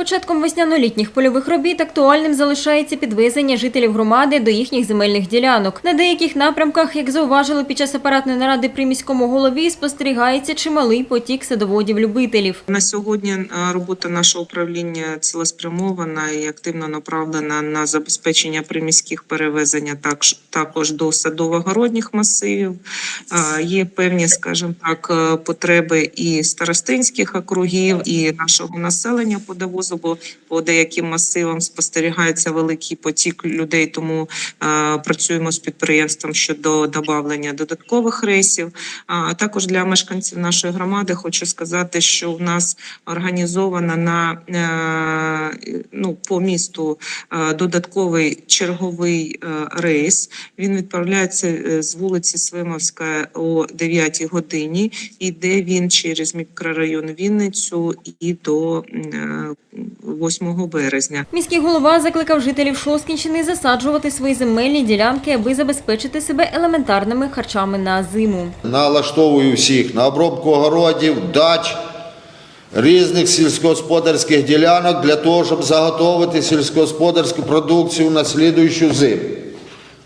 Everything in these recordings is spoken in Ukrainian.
початком весняно-літніх польових робіт актуальним залишається підвезення жителів громади до їхніх земельних ділянок. На деяких напрямках, як зауважили під час апаратної наради при міському голові, спостерігається чималий потік садоводів-любителів. На сьогодні е, робота нашого управління цілеспрямована і активно направлена на забезпечення приміських перевезення також, до садово-городніх масивів. Е, Є певні, скажімо так, е, потреби і старостинських округів, і нашого населення по довозу, бо по деяким масивам спостерігається великий потік людей, тому е, працюємо з підприємством щодо додавлення додаткових рейсів. А також для мешканців нашої громади хочу сказати, що в нас організовано на е, ну по місту е, додатковий черговий е, рейс. Він відправляється е, з вулиці Свимовська о 9 годині. Іде він через мікрорайон Вінницю і до е, 8 березня. Міський голова закликав жителів Шоскінщини засаджувати свої земельні ділянки, аби забезпечити себе елементарними харчами на зиму. Налаштовую всіх на обробку огородів, дач, різних сільськогосподарських ділянок для того, щоб заготовити сільськогосподарську продукцію на слідуючу зиму.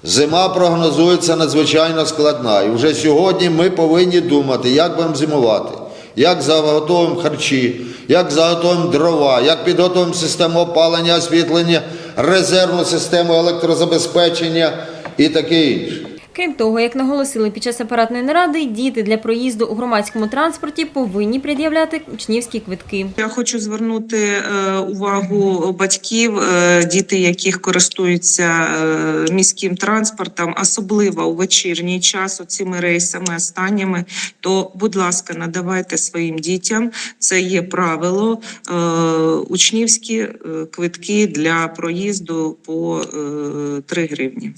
Зима прогнозується надзвичайно складна. І вже сьогодні ми повинні думати, як будемо зимувати, як заготовимо харчі, як заготовимо дрова, як підготовимо систему опалення, освітлення, резервну систему електрозабезпечення і таке інше. Крім того, як наголосили під час апаратної наради, діти для проїзду у громадському транспорті повинні пред'являти учнівські квитки. Я хочу звернути е, увагу батьків, е, діти, яких користуються е, міським транспортом, особливо у вечірній час цими рейсами останніми. То, будь ласка, надавайте своїм дітям. Це є правило учнівські квитки для проїзду по е, 3 гривні.